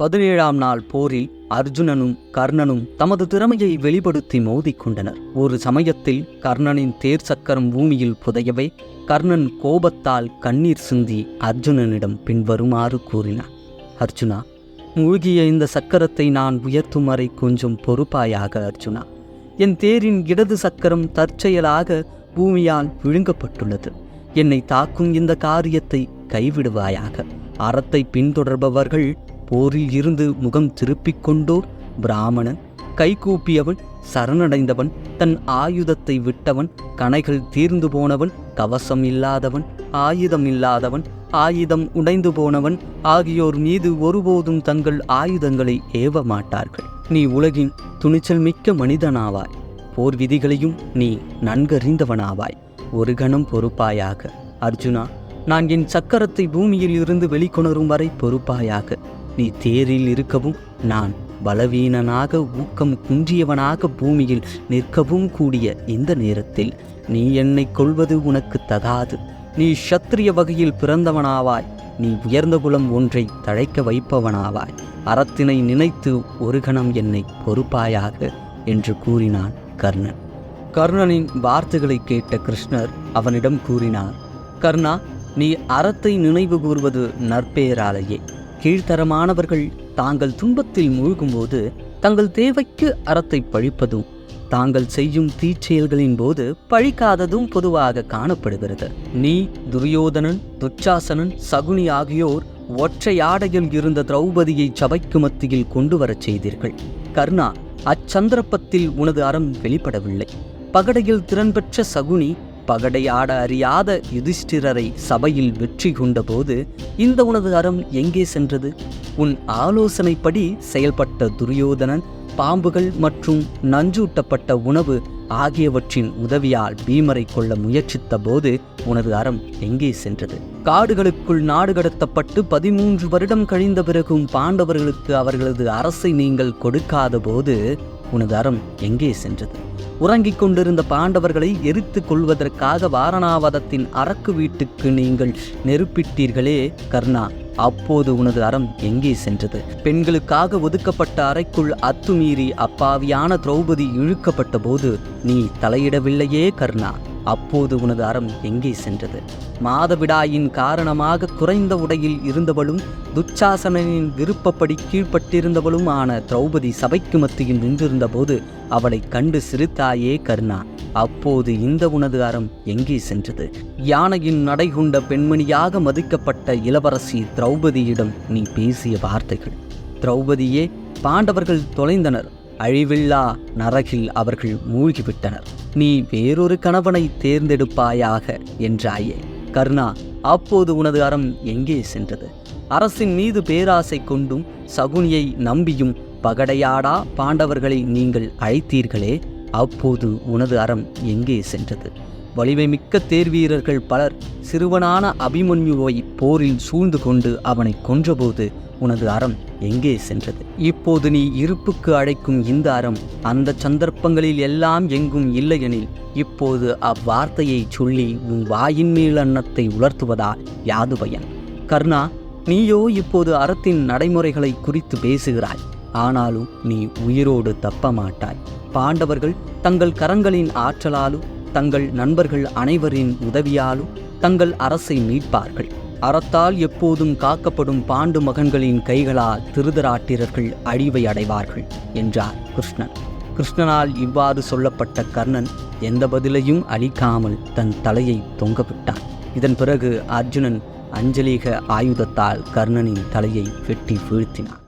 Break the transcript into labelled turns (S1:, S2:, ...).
S1: பதினேழாம் நாள் போரில் அர்ஜுனனும் கர்ணனும் தமது திறமையை வெளிப்படுத்தி மோதிக்கொண்டனர். ஒரு சமயத்தில் கர்ணனின் தேர் சக்கரம் பூமியில் புதையவே கர்ணன் கோபத்தால் கண்ணீர் சிந்தி அர்ஜுனனிடம் பின்வருமாறு கூறினார் அர்ஜுனா மூழ்கிய இந்த சக்கரத்தை நான் உயர்த்தும் வரை கொஞ்சம் பொறுப்பாயாக அர்ஜுனா. என் தேரின் இடது சக்கரம் தற்செயலாக பூமியால் விழுங்கப்பட்டுள்ளது. என்னை தாக்கும் இந்த காரியத்தை கைவிடுவாயாக. அறத்தை பின்தொடர்பவர்கள் போரில் இருந்து முகம் திருப்பிக் கொண்டோர் பிராமணன். கைகூப்பியவன் சரணடைந்தவன் தன் ஆயுதத்தை விட்டவன் கணைகள் தீர்ந்து போனவன் கவசம் இல்லாதவன் ஆயுதம் இல்லாதவன் ஆயுதம் உடைந்து போனவன் ஆகியோர் மீது ஒருபோதும் தங்கள் ஆயுதங்களை ஏவ மாட்டார்கள். நீ உலகின் துணிச்சல் மிக்க மனிதனாவாய். போர் விதிகளையும் நீ நன்கறிந்தவனாவாய். ஒரு கணம் பொறுப்பாயாக. அர்ஜுனா நான் என் சக்கரத்தை பூமியில் இருந்து வெளிக்கொணரும் வரை பொறுப்பாயாக. நீ தேரில் இருக்கவும் நான் பலவீனனாக ஊக்கம் குன்றியவனாக பூமியில் நிற்கவும் கூடிய இந்த நேரத்தில் நீ என்னை கொள்வது உனக்கு தகாது. நீ ஷத்திரிய வகையில் பிறந்தவனாவாய். நீ உயர்ந்த குலம் ஒன்றை தழைக்க வைப்பவனாவாய். அறத்தினை நினைத்து ஒரு கணம் என்னை பொறுப்பாயாக என்று கூறினான் கர்ணன். கர்ணனின் வார்த்தைகளை கேட்ட கிருஷ்ணர் அவனிடம் கூறினார் கர்ணா நீ அறத்தை நினைவு கூறுவது நற்பெயராலேயே கீழ்த்தரமானவர்கள் தாங்கள் துன்பத்தில் மூழ்கும்போது தங்கள் தேவைக்கு அறத்தை பழிப்பதும் தாங்கள் செய்யும் தீச்செயல்களின் போது பழிக்காததும் பொதுவாக காணப்படுகிறது. நீ துரியோதனன் துச்சாசனன் சகுனி ஆகியோர் ஒற்றை ஆடையில் இருந்த திரௌபதியை சபைக்கு மத்தியில் கொண்டு வரச் செய்தீர்கள். கர்ணா அச்சந்தர்ப்பத்தில் உனது அறம் வெளிப்படவில்லை. பகடையில் திறன் பெற்ற சகுனி பகடையாட அறியாத யுதிஷ்டிரரை சபையில் வெற்றி கொண்டபோது இந்த உனது அறம் எங்கே சென்றது? உன் ஆலோசனைப்படி செயல்பட்ட துரியோதனன் பாம்புகள் மற்றும் நஞ்சூட்டப்பட்ட உணவு ஆகியவற்றின் உதவியால் பீமரை கொள்ள முயற்சித்த போது உனது அறம் எங்கே சென்றது? காடுகளுக்குள் நாடு கடத்தப்பட்டு பதிமூன்று வருடம் கழிந்த பிறகும் பாண்டவர்களுக்கு அவர்களது அரசை நீங்கள் கொடுக்காத போது உனது அறம் எங்கே சென்றது? உறங்கிக் கொண்டிருந்த பாண்டவர்களை எரித்து கொள்வதற்காக வாரணாவதத்தின் அரக்கு வீட்டுக்கு நீங்கள் நெருப்பிட்டீர்களே கர்ணா. அப்போது உனது அறம் எங்கே சென்றது? பெண்களுக்காக ஒதுக்கப்பட்ட அறைக்குள் அத்துமீறி அப்பாவியான திரௌபதி இழுக்கப்பட்ட போது நீ தலையிடவில்லையே கர்ணா. அப்போது உனது அறம் எங்கே சென்றது? மாதவிடாயின் காரணமாக குறைந்த உடையில் இருந்தவளும் துச்சாசனனின் விருப்பப்படி கீழ்ப்பட்டிருந்தவளும் ஆன திரௌபதி சபைக்கு மத்தியில் நின்றிருந்தபோது அவளை கண்டு சிரித்தாயே கருணா அப்போது இந்த உனது அறம் எங்கே சென்றது? யானையின் நடைகுண்ட பெண்மணியாக மதிக்கப்பட்ட இளவரசி திரௌபதியிடம் நீ பேசிய வார்த்தைகள். திரௌபதியே பாண்டவர்கள் தொலைந்தனர். அழிவில்லா நரகில் அவர்கள் மூழ்கிவிட்டனர். நீ வேறொரு கணவனை தேர்ந்தெடுப்பாயாக என்றாயே. கர்ணா அப்போது உனது அறம் எங்கே சென்றது? அரசின் மீது பேராசை கொண்டும் சகுனியை நம்பியும் பகடையாடா பாண்டவர்களை நீங்கள் அழைத்தீர்களே அப்போது உனது அறம் எங்கே சென்றது? வலிமை மிக்க தேர்வீரர்கள் பலர் சிறுவனான அபிமன்யுவை போரில் சூழ்ந்து கொண்டு அவனை கொன்றபோது உனது அறம் எங்கே சென்றது? இப்போது நீ இருப்புக்கு அழைக்கும் இந்த அறம் அந்த சந்தர்ப்பங்களில் எல்லாம் எங்கும் இல்லையெனில் இப்போது அவ்வார்த்தையை சொல்லி உன் வாயின் மேல் அன்னத்தை உலர்த்துவதால் யாது பயன்? கர்ணா நீயோ இப்போது அறத்தின் நடைமுறைகளை குறித்து பேசுகிறாய். ஆனாலும் நீ உயிரோடு தப்ப மாட்டாய் பாண்டவர்கள் தங்கள் கரங்களின் ஆற்றலாலும் தங்கள் நண்பர்கள் அனைவரின் உதவியாலும் தங்கள் அரசை மீட்பார்கள். அறத்தால் எப்போதும் காக்கப்படும் பாண்டு மகன்களின் கைகளால் திருதராட்டிரர்கள் அழிவை அடைவார்கள் என்றார் கிருஷ்ணன். கிருஷ்ணனால் இவ்வாறு சொல்லப்பட்ட கர்ணன் எந்த பதிலையும் அளிக்காமல் தன் தலையை தொங்கவிட்டான். இதன் பிறகு அர்ஜுனன் அஞ்சலிக ஆயுதத்தால் கர்ணனின் தலையை வெட்டி வீழ்த்தினான்.